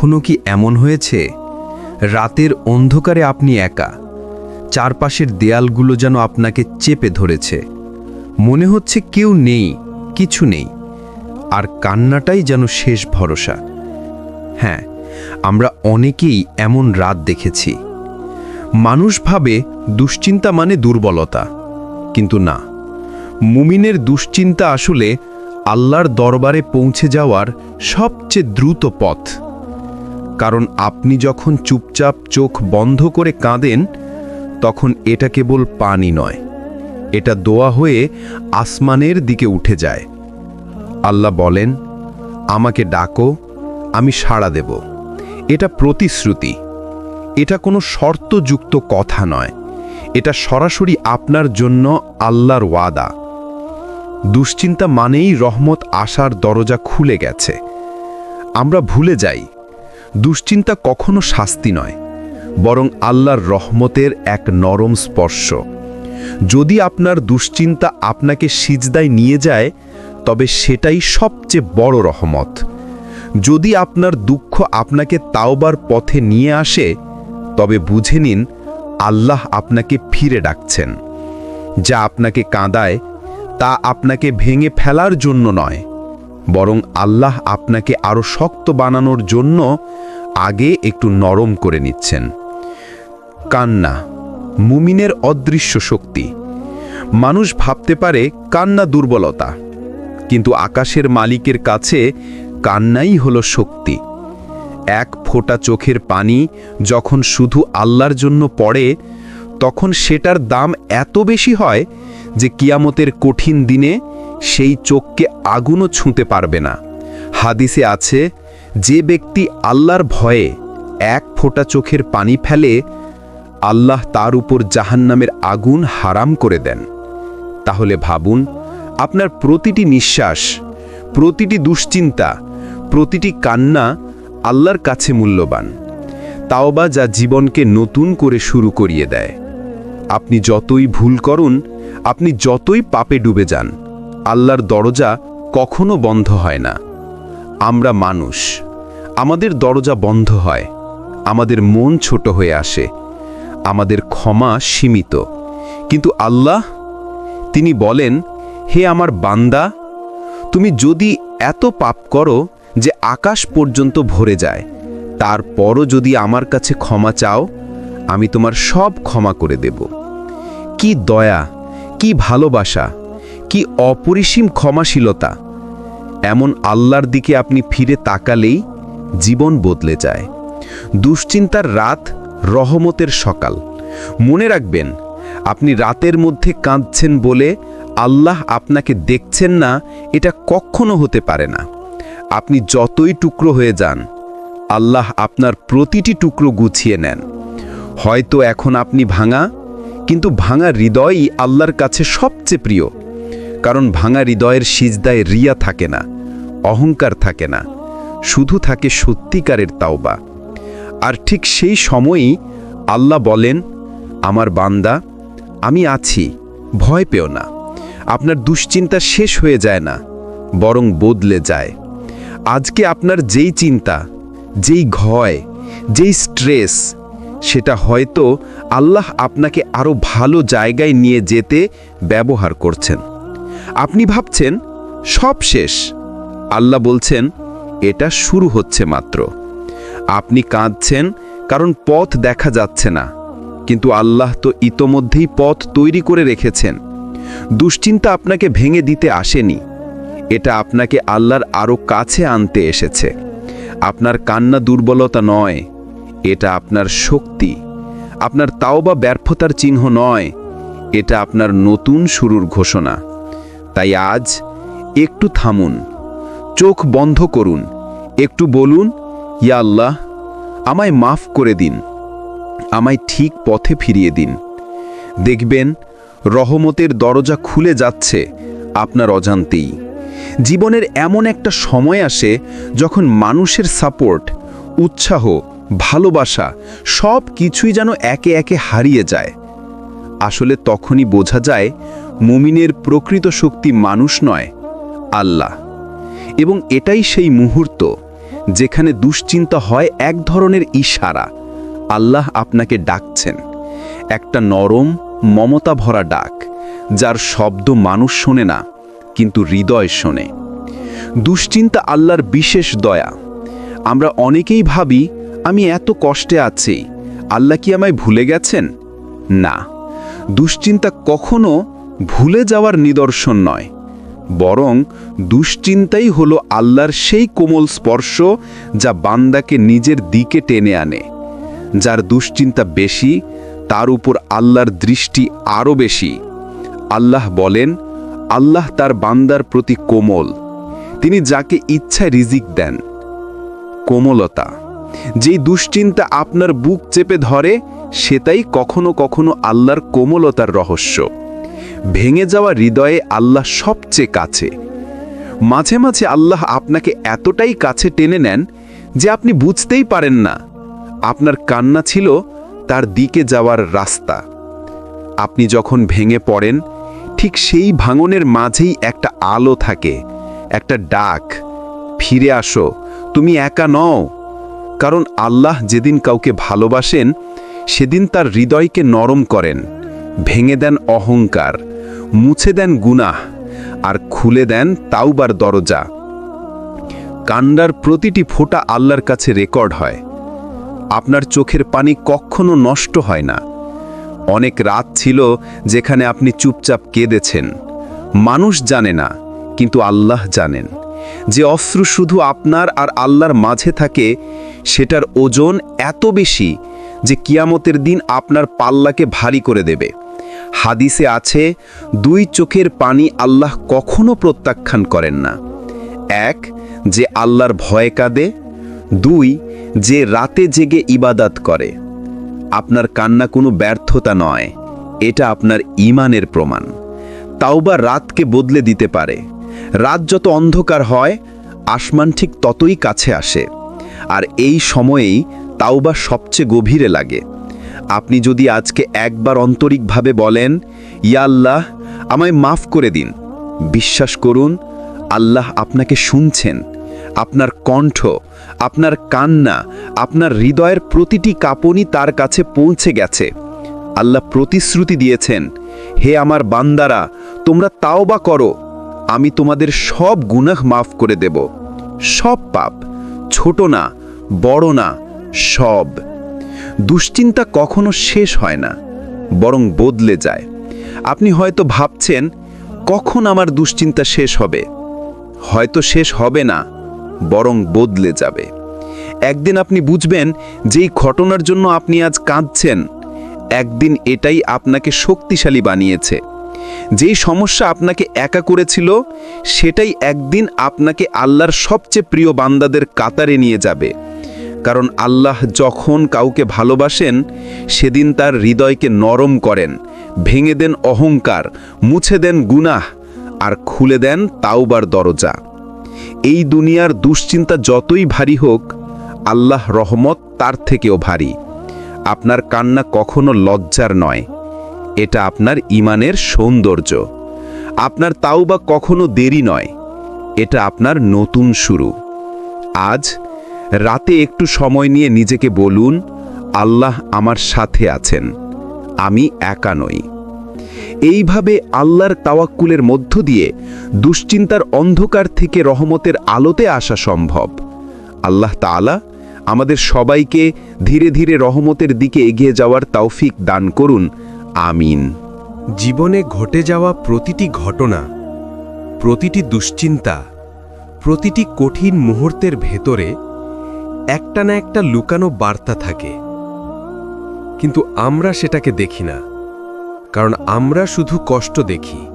কখনো কি এমন হয়েছে? রাতের অন্ধকারে আপনি একা। চারপাশের দেয়ালগুলো যেন আপনাকে চেপে ধরেছে। মনে হচ্ছে কেউ নেই, কিছু নেই। আর কান্নাটাই যেন শেষ ভরসা। হ্যাঁ আমরা অনেকেই এমন রাত দেখেছি। মানুষ ভাবে দুশ্চিন্তা মানে দুর্বলতা। কিন্তু না, মুমিনের দুশ্চিন্তা আসলে আল্লাহর দরবারে পৌঁছে যাওয়ার সবচেয়ে দ্রুত পথ। কারণ আপনি যখন চুপচাপ চোখ বন্ধ করে কাঁদেন, তখন এটা কেবল পানি নয়। এটা দোয়া হয়ে আসমানের দিকে উঠে যায়। আল্লাহ বলেন, আমাকে ডাকো, আমি সাড়া দেব। এটা প্রতিশ্রুতি। এটা কোনো শর্তযুক্ত কথা নয়। এটা সরাসরি আপনার জন্য আল্লাহর ওয়াদা। দুশ্চিন্তা মানেই রহমত আসার দরজা খুলে গেছে। আমরা ভুলে যাই। দুশ্চিন্তা কখনো শাস্তি নয়, বরং আল্লাহর রহমতের এক নরম স্পর্শ। যদি আপনার দুশ্চিন্তা আপনাকে সিজদায় নিয়ে যায়, তবে সেটাই সবচেয়ে বড় রহমত। যদি আপনার দুঃখ আপনাকে তাওবার পথে নিয়ে আসে, তবে বুঝে নিন, আল্লাহ আপনাকে ফিরে ডাকছেন। যা আপনাকে কাঁদায়, তা আপনাকে ভেঙে ফেলার জন্য নয়। বরং আল্লাহ আপনাকে আরও শক্ত বানানোর জন্য আগে একটু নরম করে নিচ্ছেন। কান্না মুমিনের অদৃশ্য শক্তি। মানুষ ভাবতে পারে কান্না দুর্বলতা, কিন্তু আকাশের মালিকের কাছে কান্নাই হলো শক্তি। এক ফোঁটা চোখের পানি যখন শুধু আল্লাহর জন্য পড়ে, তখন সেটার দাম এত বেশি হয় যে কিয়ামতের কঠিন দিনে সেই চোখকে আগুনও ছুঁতে পারবে না। হাদিসে আছে, যে ব্যক্তি আল্লাহর ভয়ে এক ফোঁটা চোখের পানি ফেলে, আল্লাহ তার উপর জাহান্নামের আগুন হারাম করে দেন। তাহলে ভাবুন, আপনার প্রতিটি নিঃশ্বাস, প্রতিটি দুশ্চিন্তা, প্রতিটি কান্না আল্লাহর কাছে মূল্যবান। তাওবা যা জীবনকে নতুন করে শুরু করিয়ে দেয়। আপনি যতই ভুল করুন, আপনি যতই পাপে ডুবে যান আল্লাহর দরজা কখনো বন্ধ হয় না। আমরা মানুষ। আমাদের দরজা বন্ধ হয়। আমাদের মন ছোট হয়ে আসে। আমাদের ক্ষমা সীমিত। কিন্তু আল্লাহ, তিনি বলেন, হে আমার বান্দা, তুমি যদি এত পাপ করো যে আকাশ পর্যন্ত ভরে যায়, তারপরও যদি আমার কাছে ক্ষমা চাও, আমি তোমার সব ক্ষমা করে দেব। কি দয়া, কি ভালোবাসা কি অপরিসীম ক্ষমাশীলতা? এমন আল্লাহর দিকে আপনি ফিরে তাকালেই জীবন বদলে যায়। দুশ্চিন্তার রাত রহমতের সকাল। মনে রাখবেন, আপনি রাতের মধ্যে কাঁদছেন বলে আল্লাহ আপনাকে দেখছেন না, এটা কখনো হতে পারে না। আপনি যতই টুকরো হয়ে যান, আল্লাহ আপনার প্রতিটি টুকরো গুছিয়ে নেন। হয়তো এখন আপনি ভাঙা, কিন্তু ভাঙা হৃদয়ই আল্লাহর কাছে সবচেয়ে প্রিয়। কারণ ভাঙা হৃদয়ের সিজদায় রিয়া থাকে না, অহংকার থাকে না, শুধু থাকে সত্যিকারের তাওবা। আর ঠিক সেই সময়ই আল্লাহ বলেন, আমার বান্দা, আমি আছি, ভয় পেও না। আপনার দুশ্চিন্তা শেষ হয়ে যায় না, বরং বদলে যায়। আজকে আপনার যেই চিন্তা, যেই ভয়, যেই স্ট্রেস, সেটা হয়তো আল্লাহ আপনাকে আরও ভালো জায়গায় নিয়ে যেতে ব্যবহার করছেন। আপনি ভাবছেন, সব শেষ। আল্লাহ বলছেন, এটা শুরু হচ্ছে মাত্র। আপনি কাঁদছেন, কারণ পথ দেখা যাচ্ছে না। কিন্তু আল্লাহ তো ইতোমধ্যেই পথ তৈরি করে রেখেছেন। দুশ্চিন্তা আপনাকে ভেঙে দিতে আসেনি। এটা আপনাকে আল্লাহর আরও কাছে আনতে এসেছে। আপনার কান্না দুর্বলতা নয়, এটা আপনার শক্তি। আপনার তাও বা ব্যর্থতার চিহ্ন নয়, এটা আপনার নতুন শুরুর ঘোষণা। তাই আজ একটু থামুন, চোখ বন্ধ করুন, একটু বলুন, ইয়া আল্লাহ, আমায় মাফ করে দিন, আমায় ঠিক পথে ফিরিয়ে দিন। দেখবেন, রহমতের দরজা খুলে যাচ্ছে আপনার অজান্তেই। জীবনের এমন একটা সময় আসে যখন মানুষের সাপোর্ট, উৎসাহ, ভালোবাসা সব কিছুই যেন একে একে হারিয়ে যায়। আসলে তখনই বোঝা যায় মুমিনের প্রকৃত শক্তি মানুষ নয়, আল্লাহ। এবং এটাই সেই মুহূর্ত যেখানে দুশ্চিন্তা হয় এক ধরনের ইশারা, আল্লাহ আপনাকে ডাকছেন। একটা নরম মমতা ভরা ডাক, যার শব্দ মানুষ শোনে না, কিন্তু হৃদয় শোনে। দুশ্চিন্তা আল্লাহর বিশেষ দয়া। আমরা অনেকেই ভাবি, আমি এত কষ্টে আছি, আল্লাহ কি আমায় ভুলে গেছেন? না। দুশ্চিন্তা কখনো ভুলে যাওয়ার নিদর্শন নয়, বরং দুশ্চিন্তাই হলো আল্লাহর সেই কোমল স্পর্শ যা বান্দাকে নিজের দিকে টেনে আনে। যার দুশ্চিন্তা বেশি, তার উপর আল্লাহর দৃষ্টি আরও বেশি। আল্লাহ বলেন, আল্লাহ তার বান্দার প্রতি কোমল। তিনি যাকে ইচ্ছায় রিজিক দেন। কোমলতা, যেই দুশ্চিন্তা আপনার বুক চেপে ধরে, সেটাই কখনো কখনো আল্লাহর কোমলতার রহস্য। ভেঙে যাওয়া হৃদয়ে আল্লাহ সবচেয়ে কাছে। মাঝে মাঝে আল্লাহ আপনাকে এতটাই কাছে টেনে নেন যে আপনি বুঝতেই পারেন না। আপনার কান্না ছিল তার দিকে যাওয়ার রাস্তা। আপনি যখন ভেঙে পড়েন, ঠিক সেই ভাঙনের মাঝেই একটা আলো থাকে, একটা ডাক, ফিরে আসো, তুমি একা নও। কারণ আল্লাহ যেদিন কাউকে ভালোবাসেন, সেদিন তার হৃদয়কে নরম করেন, ভেঙে দেন অহংকার। মুছে দেন গুনাহ আর খুলে দেন তাওবার দরজা। কান্ডার প্রতিটি ফোঁটা আল্লাহর কাছে রেকর্ড হয়। আপনার চোখের পানি কখনো নষ্ট হয় না। অনেক রাত ছিল যেখানে আপনি চুপচাপ কেঁদেছেন। মানুষ জানে না, কিন্তু আল্লাহ জানেন। যে অশ্রু শুধু আপনার আর আল্লাহর মাঝে থাকে, সেটার ওজন এত বেশি যে কিয়ামতের দিন আপনার পাল্লাকে ভারী করে দেবে। হাদিসে আছে, দুই চোখের পানি আল্লাহ কখনো প্রত্যাখ্যান করেন না। এক, যে আল্লাহর ভয় কাঁদে। দুই, যে রাতে জেগে ইবাদাত করে। আপনার কান্না কোনো ব্যর্থতা নয়, এটা আপনার ইমানের প্রমাণ। তাওবা রাতকে বদলে দিতে পারে। রাত যত অন্ধকার হয়, আসমান ঠিক ততই কাছে আসে। আর এই সময়েই তাওবা সবচেয়ে গভীরে লাগে। আপনি যদি আজকে একবার আন্তরিকভাবে বলেন, ইয়া আল্লাহ, আমায় মাফ করে দিন। বিশ্বাস করুন, আল্লাহ আপনাকে শুনছেন। আপনার কণ্ঠ, আপনার কান্না, আপনার হৃদয়ের প্রতিটি কাঁপনি তার কাছে পৌঁছে গেছে। আল্লাহ প্রতিশ্রুতি দিয়েছেন, হে আমার বান্দারা, তোমরা তাও বা করো। আমি তোমাদের সব গুনাহ মাফ করে দেব। সব পাপ, ছোট না, বড় না, সব। দুশ্চিন্তা কখনো শেষ হয় না, বরং বদলে যায়। আপনি হয়তো ভাবছেন, কখন আমার দুশ্চিন্তা শেষ হবে? হয়তো শেষ হবে না, বরং বদলে যাবে। একদিন আপনি বুঝবেন যেই ঘটনার জন্য আপনি আজ কাঁদছেন। একদিন এটাই আপনাকে শক্তিশালী বানিয়েছে। যেই সমস্যা আপনাকে একা করেছিল, সেটাই একদিন আপনাকে আল্লাহর সবচেয়ে প্রিয় বান্দাদের কাতারে নিয়ে যাবে। কারণ আল্লাহ যখন কাউকে ভালোবাসেন, সেদিন তার হৃদয়কে নরম করেন, ভেঙে দেন অহংকার, মুছে দেন গুনাহ, আর খুলে দেন তাওবার দরজা। এই দুনিয়ার দুশ্চিন্তা যতই ভারী হোক, আল্লাহ রহমত তার থেকেও ভারী। আপনার কান্না কখনো লজ্জার নয়। এটা আপনার ইমানের সৌন্দর্য। আপনার তাওবা কখনো দেরি নয়। এটা আপনার নতুন শুরু। আজ রাতে একটু সময় নিয়ে নিজেকে বলুন, আল্লাহ আমার সাথে আছেন, আমি একা নই। এইভাবে আল্লাহর তাওয়াক্কুলের মধ্য দিয়ে দুশ্চিন্তার অন্ধকার থেকে রহমতের আলোতে আসা সম্ভব। আল্লাহ তাআলা আমাদের সবাইকে ধীরে ধীরে রহমতের দিকে এগিয়ে যাওয়ার তৌফিক দান করুন, আমিন। জীবনে ঘটে যাওয়া প্রতিটি ঘটনা, প্রতিটি দুশ্চিন্তা, প্রতিটি কঠিন মুহূর্তের ভেতরে একটা না একটা লুকানো বার্তা থাকে। কিন্তু আমরা সেটাকে দেখি না। কারণ আমরা শুধু কষ্ট দেখি,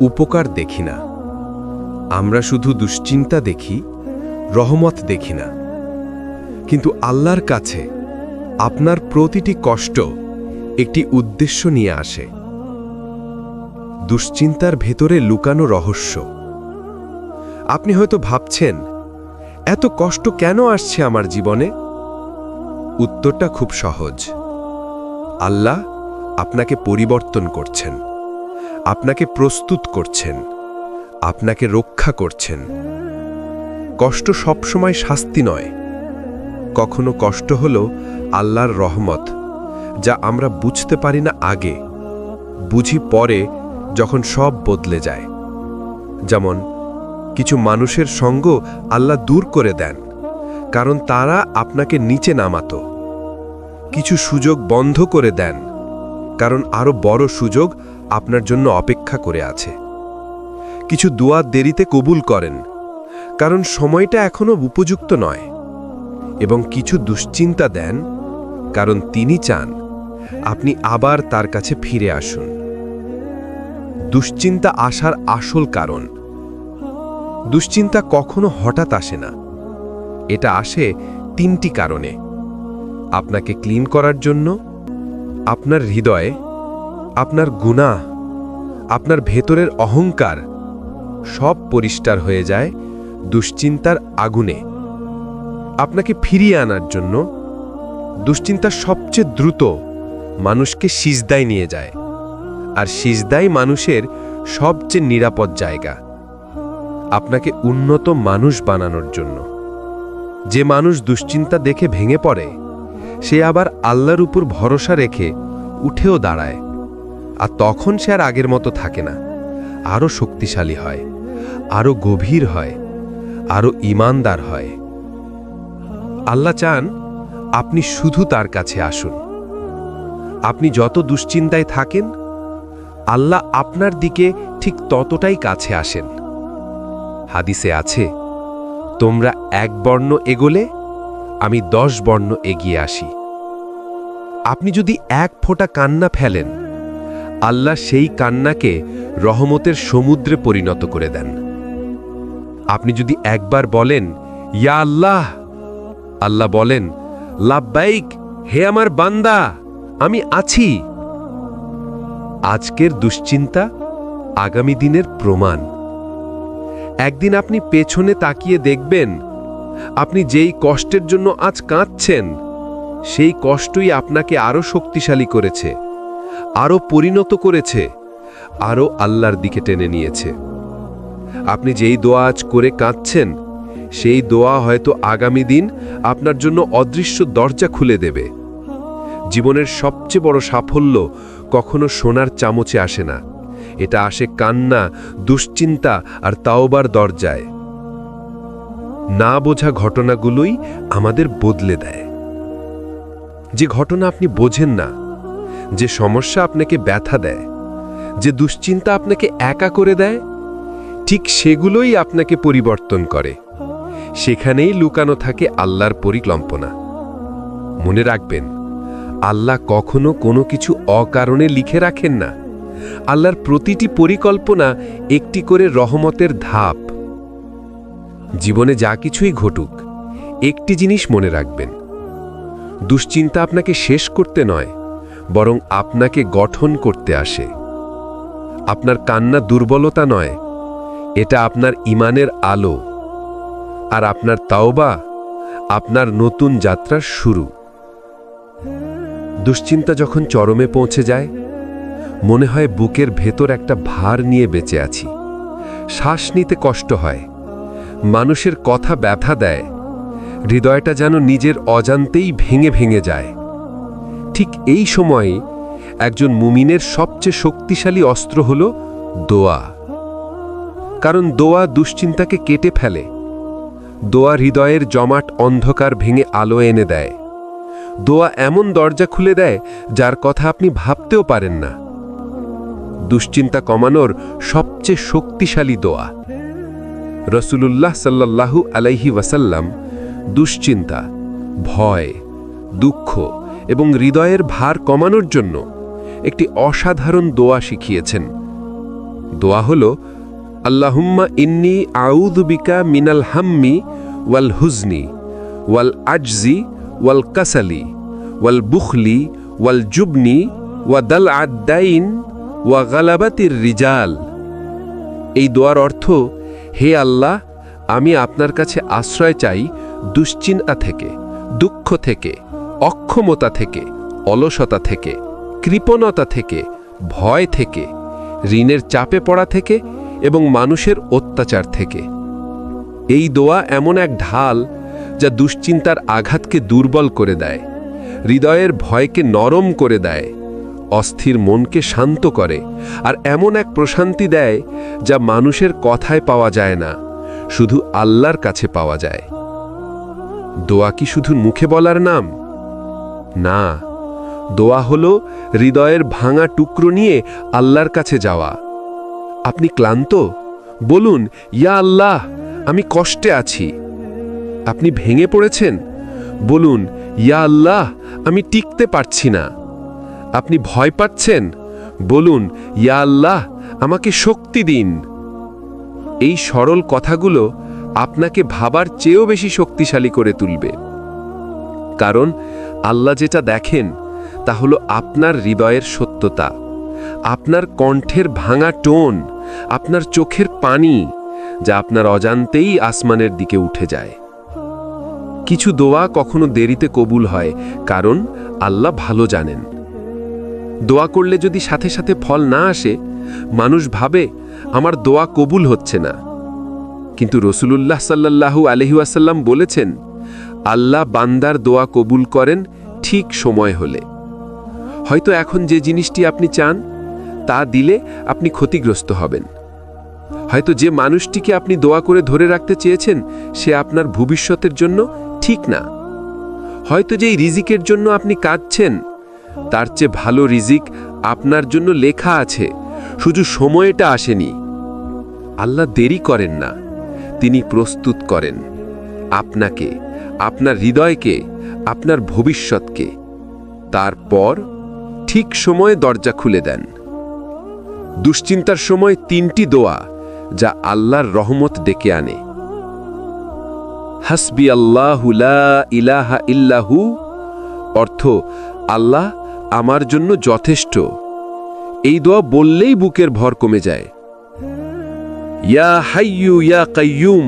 উপকার দেখি না। আমরা শুধু দুশ্চিন্তা দেখি, রহমত দেখি না। কিন্তু আল্লাহর কাছে আপনার প্রতিটি কষ্ট একটি উদ্দেশ্য নিয়ে আসে। দুশ্চিন্তার ভেতরে লুকানো রহস্য। আপনি হয়তো ভাবছেন এত কষ্ট কেন আসছে আমার জীবনে? উত্তরটা খুব সহজ। আল্লাহ আপনাকে পরিবর্তন করছেন। আপনাকে প্রস্তুত করছেন। আপনাকে রক্ষা করছেন। কষ্ট সবসময় শাস্তি নয়। কখনো কষ্ট হল আল্লাহর রহমত, যা আমরা বুঝতে পারি না আগে, বুঝি পরে, যখন সব বদলে যায়। যেমন কিছু মানুষের সঙ্গ আল্লাহ দূর করে দেন, কারণ তারা আপনাকে নিচে নামাতো। কিছু সুযোগ বন্ধ করে দেন, কারণ আরও বড় সুযোগ আপনার জন্য অপেক্ষা করে আছে। কিছু দোয়া দেরিতে কবুল করেন, কারণ সময়টা এখনও উপযুক্ত নয়। এবং কিছু দুশ্চিন্তা দেন, কারণ তিনি চান আপনি আবার তার কাছে ফিরে আসুন। দুশ্চিন্তা আসার আসল কারণ দুশ্চিন্তা কখনো হঠাৎ আসে না। এটা আসে তিনটি কারণে। আপনাকে ক্লিন করার জন্য, আপনার হৃদয়ে, আপনার গুণা আপনার ভেতরের অহংকার সব পরিষ্কার হয়ে যায় দুশ্চিন্তার আগুনে। আপনাকে ফিরিয়ে আনার জন্য দুশ্চিন্তা সবচেয়ে দ্রুত মানুষকে সিজদায় নিয়ে যায়। আর সিজদাই মানুষের সবচেয়ে নিরাপদ জায়গা। আপনাকে উন্নত মানুষ বানানোর জন্য। যে মানুষ দুশ্চিন্তা দেখে ভেঙে পড়ে, সে আবার আল্লাহর উপর ভরসা রেখে উঠেও দাঁড়ায়। আর তখন সে আর আগের মতো থাকে না। আরও শক্তিশালী হয়, আরও গভীর হয়, আরও ইমানদার হয়। আল্লাহ চান আপনি শুধু তার কাছে আসুন। আপনি যত দুশ্চিন্তায় থাকেন, আল্লাহ আপনার দিকে ঠিক ততটাই কাছে আসেন। হাদিসে আছে, তোমরা এক বর্ণ এগোলে, আমি দশ বর্ণ এগিয়ে আসি। আপনি যদি এক ফোঁটা কান্না ফেলেন, আল্লাহ সেই কান্নাকে রহমতের সমুদ্রে পরিণত করে দেন। আপনি যদি একবার বলেন, ইয়া আল্লাহ আল্লাহ বলেন, লাব্বাইক, হে আমার বান্দা, আমি আছি। আজকের দুশ্চিন্তা আগামী দিনের প্রমাণ। একদিন আপনি পেছনে তাকিয়ে দেখবেন, আপনি যেই কষ্টের জন্য আজ কাঁদছেন, সেই কষ্টই আপনাকে আরও শক্তিশালী করেছে, আরও পরিণত করেছে, আরও আল্লাহর দিকে টেনে নিয়েছে। আপনি যেই দোয়া আজ করে কাঁদছেন, সেই দোয়া হয়তো আগামী দিন আপনার জন্য অদৃশ্য দরজা খুলে দেবে। জীবনের সবচেয়ে বড় সাফল্য কখনো সোনার চামচে আসে না। এটা আসে কান্না, দুশ্চিন্তা আর তাওবার দরজায়। না বোঝা ঘটনাগুলোই আমাদের বদলে দেয়। যে ঘটনা আপনি বোঝেন না, যে সমস্যা আপনাকে ব্যথা দেয়, যে দুশ্চিন্তা আপনাকে একা করে দেয়, ঠিক সেগুলোই আপনাকে পরিবর্তন করে। সেখানেই লুকানো থাকে আল্লাহর পরিকল্পনা। মনে রাখবেন, আল্লাহ কখনো কোনো কিছু অকারণে লিখে রাখেন না। আল্লাহর প্রতিটি পরিকল্পনা একটি করে রহমতের ধাপ। জীবনে যা কিছুই ঘটুক, একটি জিনিস মনে রাখবেন। দুশ্চিন্তা আপনাকে শেষ করতে নয়, বরং আপনাকে গঠন করতে আসে। আপনার কান্না দুর্বলতা নয়, এটা আপনার ইমানের আলো। আর আপনার তাওবা আপনার নতুন যাত্রার শুরু। দুশ্চিন্তা যখন চরমে পৌঁছে যায় মনে হয় বুকের ভেতর একটা ভার নিয়ে বেঁচে আছি। শ্বাস নিতে কষ্ট হয়। মানুষের কথা ব্যথা দেয়। হৃদয়টা যেন নিজের অজান্তেই ভেঙে ভেঙে যায়। ঠিক এই সময়ে একজন মুমিনের সবচেয়ে শক্তিশালী অস্ত্র হল দোয়া। কারণ দোয়া দুশ্চিন্তাকে কেটে ফেলে। দোয়া হৃদয়ের জমাট অন্ধকার ভেঙে আলো এনে দেয়। দোয়া এমন দরজা খুলে দেয়, যার কথা আপনি ভাবতেও পারেন না। দুশ্চিন্তা কমানোর সবচেয়ে শক্তিশালী দোয়া। রসুলুল্লাহ সাল্লাল্লাহু আলাইহি ওয়াসাল্লাম দুশ্চিন্তা, ভয়, দুঃখ এবং হৃদয়ের ভার কমানোর জন্য একটি অসাধারণ দোয়া শিখিয়েছেন। দোয়া হল, আল্লাহুম্মা ইন্নি আউদুবিকা মিনাল হাম্মি ওয়াল হুজনি ওয়াল আজজি ওয়াল কাসালি ওয়াল বুখলি ওয়াল জুবনি ওয়াদাল আদাইন ওয়া গালাবাতির রিজাল। এই দোয়ার অর্থ, হে আল্লাহ, আমি আপনার কাছে আশ্রয় চাই দুশ্চিন্তা থেকে, দুঃখ থেকে, অক্ষমতা থেকে, অলসতা থেকে, কৃপণতা থেকে, ভয় থেকে, ঋণের চাপে পড়া থেকে এবং মানুষের অত্যাচার থেকে। এই দোয়া এমন এক ঢাল যা দুশ্চিন্তার আঘাতকে দুর্বল করে দেয়, হৃদয়ের ভয়কে নরম করে দেয়। অস্থির মনকে শান্ত করে আর এমন এক প্রশান্তি দেয় যা মানুষের কথায় পাওয়া যায় না, শুধু আল্লাহর কাছে পাওয়া যায়। দোয়া কি শুধু মুখে বলার নাম? না, দোয়া হলো হৃদয়ের ভাঙা টুকরো নিয়ে আল্লাহর কাছে যাওয়া। আপনি ক্লান্ত? বলুন, ইয়া আল্লাহ, আমি কষ্টে আছি। আপনি ভেঙে পড়েছেন? বলুন, ইয়া আল্লাহ, আমি টিকতে পারছি না। আপনি ভয় পাচ্ছেন? বলুন, ইয়া আল্লাহ, আমাকে শক্তি দিন। এই সরল কথাগুলো আপনাকে ভাবার চেয়েও বেশি শক্তিশালী করে তুলবে। কারণ আল্লাহ যেটা দেখেন, তা হলো আপনার হৃদয়ের সত্যতা, আপনার কণ্ঠের ভাঙা টোন, আপনার চোখের পানি, যা আপনার অজান্তেই আসমানের দিকে উঠে যায়। কিছু দোয়া কখনো দেরিতে কবুল হয়, কারণ আল্লাহ ভালো জানেন। দোয়া করলে যদি সাথে সাথে ফল না আসে, মানুষ ভাবে, আমার দোয়া কবুল হচ্ছে না। কিন্তু রসুলুল্লাহ সাল্লাল্লাহু আলহিউসাল্লাম বলেছেন, আল্লাহ বান্দার দোয়া কবুল করেন ঠিক সময় হলে। হয়তো এখন যে জিনিসটি আপনি চান, তা দিলে আপনি ক্ষতিগ্রস্ত হবেন। হয়তো যে মানুষটিকে আপনি দোয়া করে ধরে রাখতে চেয়েছেন, সে আপনার ভবিষ্যতের জন্য ঠিক না। হয়তো যেই রিজিকের জন্য আপনি কাঁদছেন তার চেয়ে ভালো রিজিক আপনার জন্য লেখা আছে। শুধু সময়টা আসেনি। আল্লাহ দেরি করেন না। তিনি প্রস্তুত করেন। আপনাকে, আপনার হৃদয়কে, আপনার ভবিষ্যৎকে। তারপর ঠিক সময়ে দরজা খুলে দেন। দুশ্চিন্তার সময় তিনটি দোয়া যা আল্লাহর রহমত ডেকে আনে। হাসবি আল্লাহু ইলাহা ইল্লাহু। অর্থ, আল্লাহ আমার জন্য যথেষ্ট। এই দোয়া বললেই বুকের ভর কমে যায়। ইয়া হাইয়ু ইয়া কাইয়ুম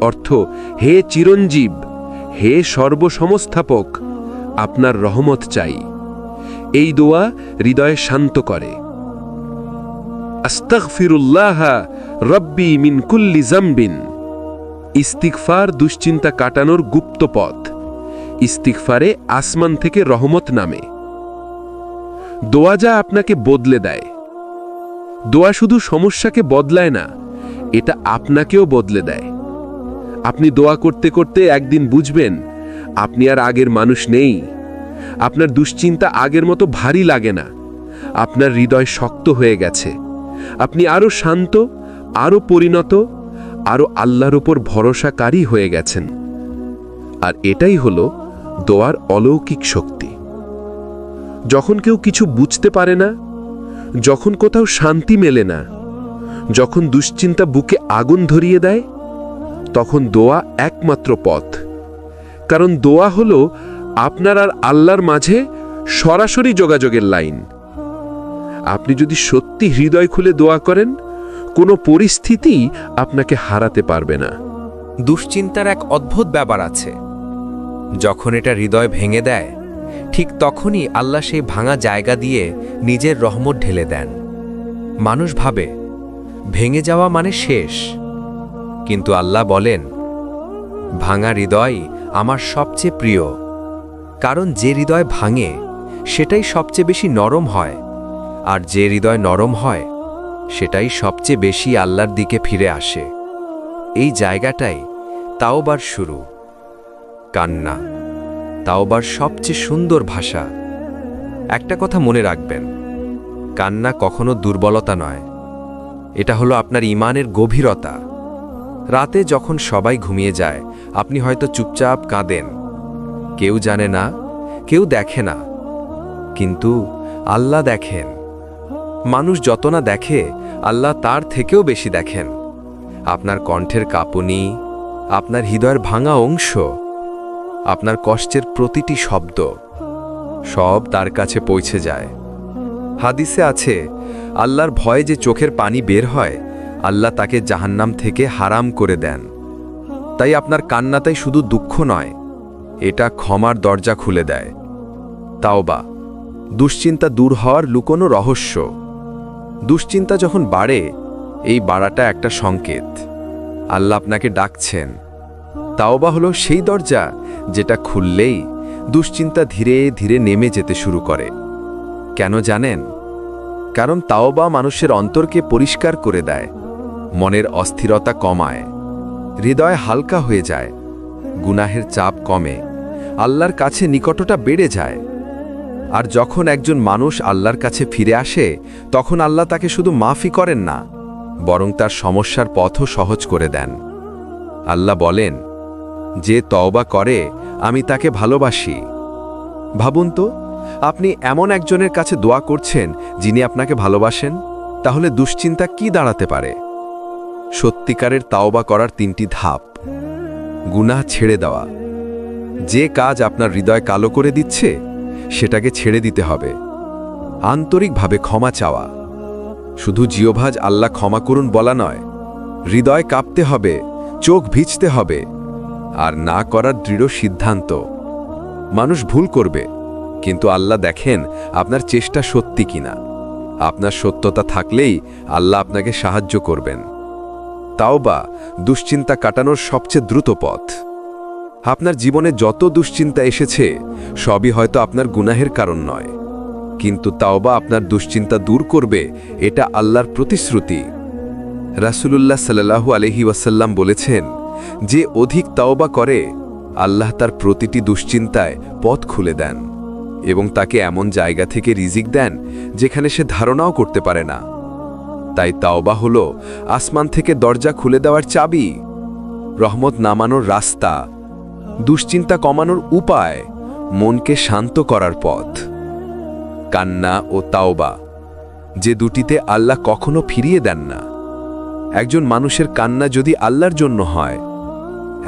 অর্থ, হে চিরঞ্জীব, হে সর্বসমস্থাপক, আপনার রহমত চাই। এই দোয়া হৃদয় শান্ত করে। রব্বি মিন কুল্লি জাম্বিন ইস্তিগফার দুশ্চিন্তা কাটানোর গুপ্ত পথ। ইস্তিগফারে আসমান থেকে রহমত নামে। দোয়া যা আপনাকে বদলে দেয়। দোয়া শুধু সমস্যাকে বদলায় না, এটা আপনাকেও বদলে দেয়। আপনি দোয়া করতে করতে একদিন বুঝবেন, আপনি আর আগের মানুষ নেই। আপনার দুশ্চিন্তা আগের মতো ভারী লাগে না। আপনার হৃদয় শক্ত হয়ে গেছে। আপনি আরও শান্ত, আরও পরিণত, আরও আল্লাহর ওপর ভরসাকারী হয়ে গেছেন। আর এটাই হলো দোয়ার অলৌকিক শক্তি। যখন কেউ কিছু বুঝতে পারে না, যখন কোথাও শান্তি মেলে না, যখন দুশ্চিন্তা বুকে আগুন ধরিয়ে দেয়, তখন দোয়া একমাত্র পথ। কারণ দোয়া হলো আপনার আর আল্লাহর মাঝে সরাসরি যোগাযোগের লাইন। আপনি যদি সত্যি হৃদয় খুলে দোয়া করেন, কোনো পরিস্থিতি আপনাকে হারাতে পারবে না। দুশ্চিন্তার এক অদ্ভুত ব্যাপার আছে। যখন এটা হৃদয় ভেঙে দেয়, ঠিক তখনই আল্লাহ সেই ভাঙা জায়গা দিয়ে নিজের রহমত ঢেলে দেন। মানুষ ভাবে, ভেঙে যাওয়া মানে শেষ। কিন্তু আল্লাহ বলেন, ভাঙা হৃদয় আমার সবচেয়ে প্রিয়। কারণ যে হৃদয় ভাঙে, সেটাই সবচেয়ে বেশি নরম হয়, আর যে হৃদয় নরম হয়, সেটাই সবচেয়ে বেশি আল্লাহর দিকে ফিরে আসে। এই জায়গাটাই তাওবার শুরু। কান্না। তাওবার সবচেয়ে সুন্দর ভাষা। একটা কথা মনে রাখবেন, কান্না কখনো দুর্বলতা নয়। এটা হলো আপনার ইমানের গভীরতা। রাতে যখন সবাই ঘুমিয়ে যায়, আপনি হয়তো চুপচাপ কাঁদেন। কেউ জানে না, কেউ দেখে না। কিন্তু আল্লাহ দেখেন। মানুষ যত না দেখে, আল্লাহ তার থেকেও বেশি দেখেন। আপনার কণ্ঠের কাঁপুনি, আপনার হৃদয়ের ভাঙা অংশ আপনার কষ্টের প্রতিটি শব্দ সব তার কাছে পৌঁছে যায়। হাদিসে আছে, আল্লাহর ভয়ে যে চোখের পানি বের হয়, আল্লাহ তাকে জাহান্নাম থেকে হারাম করে দেন। তাই আপনার কান্নাতাই শুধু দুঃখ নয়, এটা ক্ষমার দরজা খুলে দেয়। তাওবা, দুশ্চিন্তা দূর হওয়ার লুকোনো রহস্য। দুশ্চিন্তা যখন বাড়ে, এই বাড়াটা একটা সংকেত। আল্লাহ আপনাকে ডাকছেন। তাওবা হলো সেই দরজা যেটা খুললেই দুশ্চিন্তা ধীরে ধীরে নেমে যেতে শুরু করে। কেন জানেন? কারণ তাওবা মানুষের অন্তরকে পরিষ্কার করে দেয়, মনের অস্থিরতা কমায়, হৃদয় হালকা হয়ে যায়, গুনাহের চাপ কমে, আল্লাহর কাছে নিকটটা বেড়ে যায়। আর যখন একজন মানুষ আল্লাহর কাছে ফিরে আসে, তখন আল্লাহ তাকে শুধু মাফি করেন না, বরং তার সমস্যার পথও সহজ করে দেন। আল্লাহ বলেন যে তওবা করে, আমি তাকে ভালোবাসি। ভাবুন তো, আপনি এমন একজনের কাছে দোয়া করছেন যিনি আপনাকে ভালোবাসেন, তাহলে দুশ্চিন্তা কি দাঁড়াতে পারে? সত্যিকারের তাওবা করার তিনটি ধাপ। গুনাহ ছেড়ে দেওয়া। যে কাজ আপনার হৃদয় কালো করে দিচ্ছে, সেটাকে ছেড়ে দিতে হবে। আন্তরিকভাবে ক্ষমা চাওয়া। শুধু জিওভাজ আল্লাহ ক্ষমা করুন বলা নয়, হৃদয় কাঁপতে হবে, চোখ ভিজতে হবে। আর না করার দৃঢ় সিদ্ধান্ত। মানুষ ভুল করবে, কিন্তু আল্লাহ দেখেন আপনার চেষ্টা সত্যি কিনা। আপনার সত্যতা থাকলেই আল্লাহ আপনাকে সাহায্য করবেন। তাও বা দুশ্চিন্তা কাটানোর সবচেয়ে দ্রুত পথ। আপনার জীবনে যত দুশ্চিন্তা এসেছে, সবই হয়তো আপনার গুনাহের কারণ নয়। কিন্তু তাওবা আপনার দুশ্চিন্তা দূর করবে, এটা আল্লাহর প্রতিশ্রুতি। রাসূলুল্লাহ সাল্লাল্লাহু আলহি ওয়াসাল্লাম বলেছেন যে অধিক তাওবা করে, আল্লাহ তার প্রতিটি দুশ্চিন্তায় পথ খুলে দেন এবং তাকে এমন জায়গা থেকে রিজিক দেন যেখানে সে ধারণাও করতে পারে না। তাই তাওবা হল আসমান থেকে দরজা খুলে দেওয়ার চাবি, রহমত নামানোর রাস্তা, দুশ্চিন্তা কমানোর উপায়, মনকে শান্ত করার পথ। কান্না ও তাওবা, যে দুটিতে আল্লাহ কখনো ফিরিয়ে দেন না। একজন মানুষের কান্না যদি আল্লাহর জন্য হয়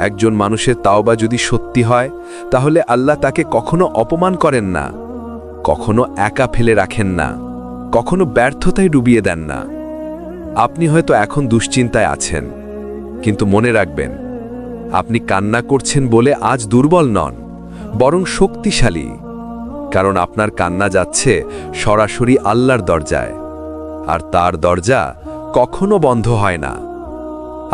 একজন মানুষের তাওবা যদি সত্যি হয়, তাহলে আল্লাহ তাকে কখনো অপমান করেন না, কখনো একা ফেলে রাখেন না, কখনো ব্যর্থতায় ডুবিয়ে দেন না। আপনি হয়তো এখন দুশ্চিন্তায় আছেন, কিন্তু মনে রাখবেন, আপনি কান্না করছেন বলে আজ দুর্বল নন, বরং শক্তিশালী, কারণ আপনার কান্না যাচ্ছে সরাসরি আল্লাহর দরজায়, আর তার দরজা কখনো বন্ধ হয় না।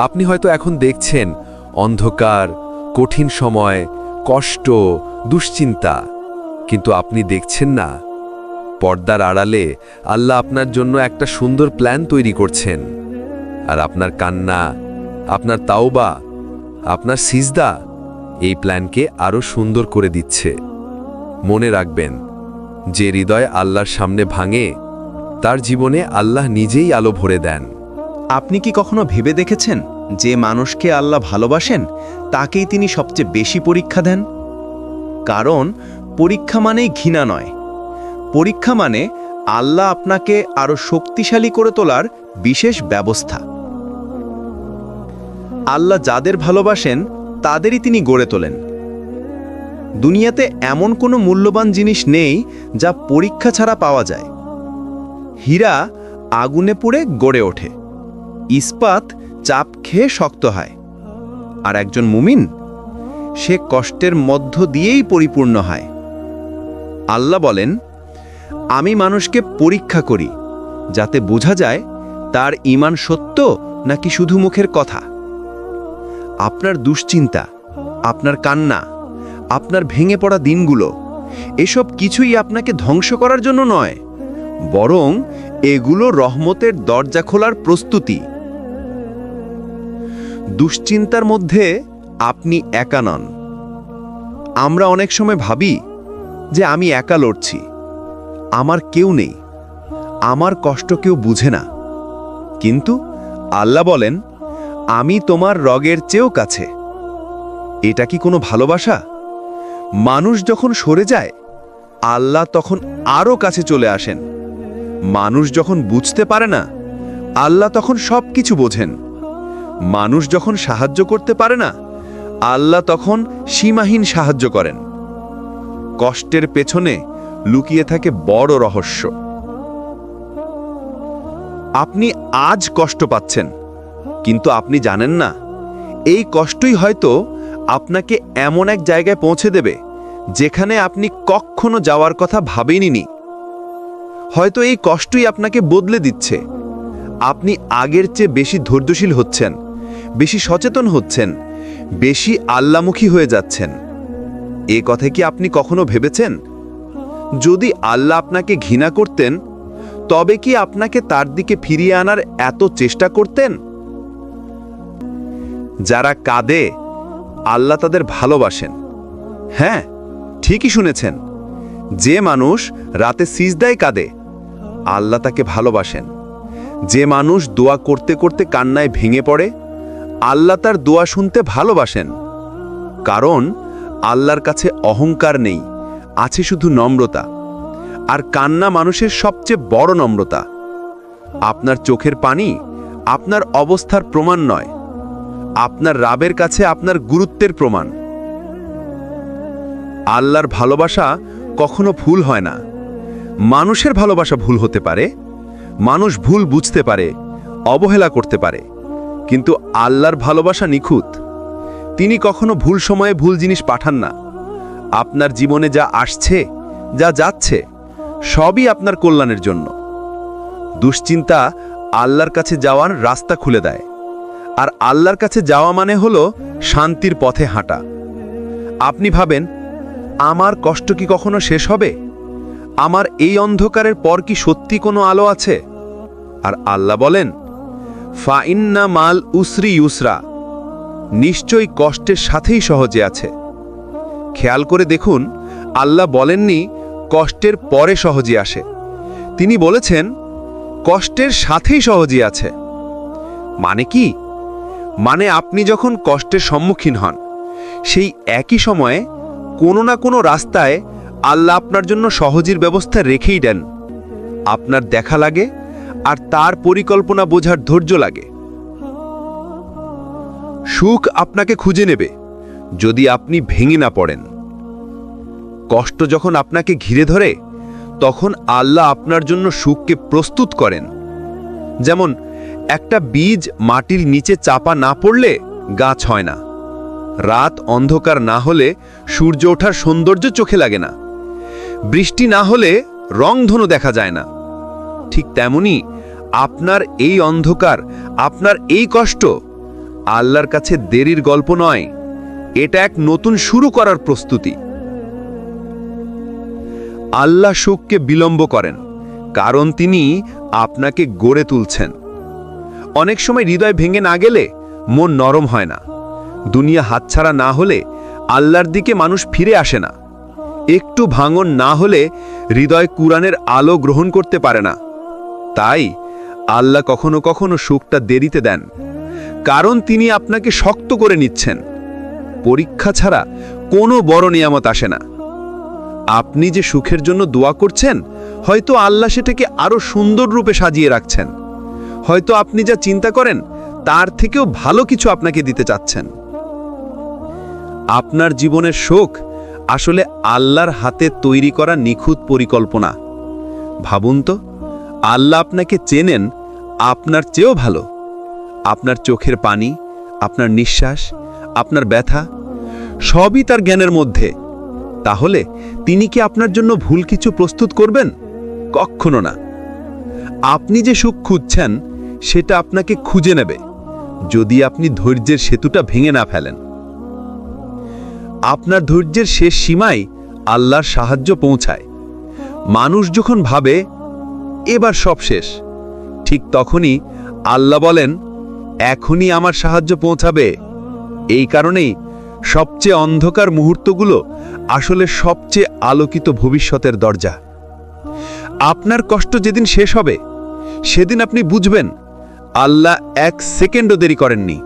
আপনি হয়তো এখন দেখছেন অন্ধকার, কঠিন সময়, কষ্ট, দুশ্চিন্তা। কিন্তু আপনি দেখছেন না। পর্দার আড়ালে আল্লাহ আপনার জন্য একটা সুন্দর প্ল্যান তৈরি করছেন। আর আপনার কান্না, আপনার তাওবা, আপনার সিজদা, এই প্ল্যানকে আরও সুন্দর করে দিচ্ছে। মনে রাখবেন, যে হৃদয় আল্লাহর সামনে ভাঙে, তার জীবনে আল্লাহ নিজেই আলো ভরে দেন। আপনি কি কখনো ভেবে দেখেছেন? যে মানুষকে আল্লাহ ভালোবাসেন, তাকেই তিনি সবচেয়ে বেশি পরীক্ষা দেন। কারণ, পরীক্ষা মানেই ঘৃণা নয়। পরীক্ষা মানে আল্লাহ আপনাকে আরও শক্তিশালী করে তোলার বিশেষ ব্যবস্থা। আল্লাহ যাদের ভালোবাসেন, তাদেরই তিনি গড়ে তোলেন। দুনিয়াতে এমন কোনো মূল্যবান জিনিস নেই যা পরীক্ষা ছাড়া পাওয়া যায়। হীরা আগুনে পুড়ে গড়ে ওঠে। ইস্পাত চাপ খেয়ে শক্ত হয়। আর একজন মুমিন, সে কষ্টের মধ্য দিয়েই পরিপূর্ণ হয়। আল্লাহ বলেন, আমি মানুষকে পরীক্ষা করি, যাতে বোঝা যায় তার ইমান সত্য নাকি শুধু মুখের কথা। আপনার দুশ্চিন্তা, আপনার কান্না, আপনার ভেঙে পড়া দিনগুলো, এসব কিছুই আপনাকে ধ্বংস করার জন্য নয়, বরং এগুলো রহমতের দরজা খোলার প্রস্তুতি। দুশ্চিন্তার মধ্যে আপনি একা নন। আমরা অনেক সময় ভাবি যে আমি একা লড়ছি। আমার কেউ নেই। আমার কষ্ট কেউ বুঝে না। কিন্তু আল্লাহ বলেন, আমি তোমার রগের চেয়েও কাছে। এটা কি কোনো ভালোবাসা? মানুষ যখন সরে যায়, আল্লাহ তখন আরও কাছে চলে আসেন। মানুষ যখন বুঝতে পারে না, আল্লাহ তখন সব কিছু বোঝেন। মানুষ যখন সাহায্য করতে পারে না, আল্লাহ তখন সীমাহীন সাহায্য করেন। কষ্টের পেছনে লুকিয়ে থাকে বড় রহস্য। আপনি আজ কষ্ট পাচ্ছেন, কিন্তু আপনি জানেন না, এই কষ্টই হয়তো আপনাকে এমন এক জায়গায় পৌঁছে দেবে, যেখানে আপনি কখনো যাওয়ার কথা ভাবেননি হয়তো এই কষ্টই আপনাকে বদলে দিচ্ছে। আপনি আগের চেয়ে বেশি ধৈর্যশীল হচ্ছেন। বেশি সচেতন হচ্ছেন, বেশি আল্লামুখী হয়ে যাচ্ছেন। এ কথা কি আপনি কখনো ভেবেছেন? যদি আল্লাহ আপনাকে ঘৃণা করতেন, তবে কি আপনাকে তার দিকে ফিরিয়ে আনার এত চেষ্টা করতেন? যারা কাঁদে, আল্লাহ তাদের ভালোবাসেন। হ্যাঁ ঠিকই শুনেছেন, যে মানুষ রাতে সিজদায় কাঁদে, আল্লাহ তাকে ভালোবাসেন। যে মানুষ দোয়া করতে করতে কান্নায় ভেঙে পড়ে আল্লাহ তার দোয়া শুনতে ভালোবাসেন। কারণ আল্লাহর কাছে অহংকার নেই, আছে শুধু নম্রতা। আর কান্না মানুষের সবচেয়ে বড় নম্রতা। আপনার চোখের পানি আপনার অবস্থার প্রমাণ নয়, আপনার রাবের কাছে আপনার গুরুত্বের প্রমাণ। আল্লাহর ভালোবাসা কখনো ভুল হয় না। মানুষের ভালোবাসা ভুল হতে পারে, মানুষ ভুল বুঝতে পারে, অবহেলা করতে পারে। কিন্তু আল্লাহর ভালোবাসা নিখুঁত। তিনি কখনো ভুল সময়ে ভুল জিনিস পাঠান না। আপনার জীবনে যা আসছে, যা যাচ্ছে, সবই আপনার কল্যাণের জন্য। দুশ্চিন্তা আল্লাহর কাছে যাওয়ার রাস্তা খুলে দেয়। আর আল্লাহর কাছে যাওয়া মানে হলো শান্তির পথে হাঁটা। আপনি ভাবেন, আমার কষ্ট কি কখনো শেষ হবে? আমার এই অন্ধকারের পর কি সত্যি কোনো আলো আছে? আর আল্লাহ বলেন ফাইন্না মাল উসরি ইউসরা। নিশ্চয়ই কষ্টের সাথেই সহজে আছে। খেয়াল করে দেখুন, আল্লাহ বলেননি, কষ্টের পরে সহজে আসে। তিনি বলেছেন, কষ্টের সাথেই সহজে আছে। মানে কি? মানে আপনি যখন কষ্টের সম্মুখীন হন, সেই একই সময়ে কোনো না কোনো রাস্তায় আল্লাহ আপনার জন্য সহজের ব্যবস্থা রেখেই দেন। আপনার দেখা লাগে আর তার পরিকল্পনা বোঝার ধৈর্য লাগে। সুখ আপনাকে খুঁজে নেবে, যদি আপনি ভেঙে না পড়েন। কষ্ট যখন আপনাকে ঘিরে ধরে, তখন আল্লাহ আপনার জন্য সুখকে প্রস্তুত করেন। যেমন, একটা বীজ মাটির নিচে চাপা না পড়লে গাছ হয় না। রাত অন্ধকার না হলে সূর্য ওঠার সৌন্দর্য চোখে লাগে না। বৃষ্টি না হলে রংধনু দেখা যায় না। ঠিক তেমনি আপনার এই অন্ধকার, আপনার এই কষ্ট আল্লাহর কাছে দেরির গল্প নয়, এটা এক নতুন শুরু করার প্রস্তুতি। আল্লাহ সুখকে বিলম্ব করেন, কারণ তিনি আপনাকে গড়ে তুলছেন। অনেক সময় হৃদয় ভেঙে না গেলে মন নরম হয় না। দুনিয়া হাতছাড়া না হলে আল্লাহর দিকে মানুষ ফিরে আসে না। একটু ভাঙন না হলে হৃদয় কুরআনের আলো গ্রহণ করতে পারে না। তাই আল্লাহ কখনো কখনো সুখটা দেরিতে দেন, কারণ তিনি আপনাকে শক্ত করে নিচ্ছেন। পরীক্ষা ছাড়া কোনো বড় নিয়ামত আসে না। আপনি যে সুখের জন্য দোয়া করছেন, হয়তো আল্লাহ সেটাকে আরও সুন্দর রূপে সাজিয়ে রাখছেন। হয়তো আপনি যা চিন্তা করেন, তার থেকেও ভালো কিছু আপনাকে দিতে চাচ্ছেন। আপনার জীবনের শোক আসলে আল্লাহর হাতে তৈরি করা নিখুঁত পরিকল্পনা। ভাবুন তো আল্লাহ আপনাকে চেনেন, আপনার চেয়েও ভালো। আপনার চোখের পানি, আপনার নিঃশ্বাস, আপনার ব্যথা, সবই তার জ্ঞানের মধ্যে। তাহলে তিনি কি আপনার জন্য ভুল কিছু প্রস্তুত করবেন? কখনো না। আপনি যে সুখ খুঁজছেন, সেটা আপনাকে খুঁজে নেবে, যদি আপনি ধৈর্যের সেতুটা ভেঙে না ফেলেন। আপনার ধৈর্যের শেষ সীমায় আল্লাহর সাহায্য পৌঁছায়। মানুষ যখন ভাবে এবার সব শেষ। ঠিক তখনই আল্লাহ বলেন, এখনই আমার সাহায্য পৌঁছাবে। এই কারণেই সবচেয়ে অন্ধকার মুহূর্তগুলো আসলে সবচেয়ে আলোকিত ভবিষ্যতের দরজা। আপনার কষ্ট যেদিন শেষ হবে, সেদিন আপনি বুঝবেন, আল্লাহ এক সেকেন্ডও দেরি করেননি।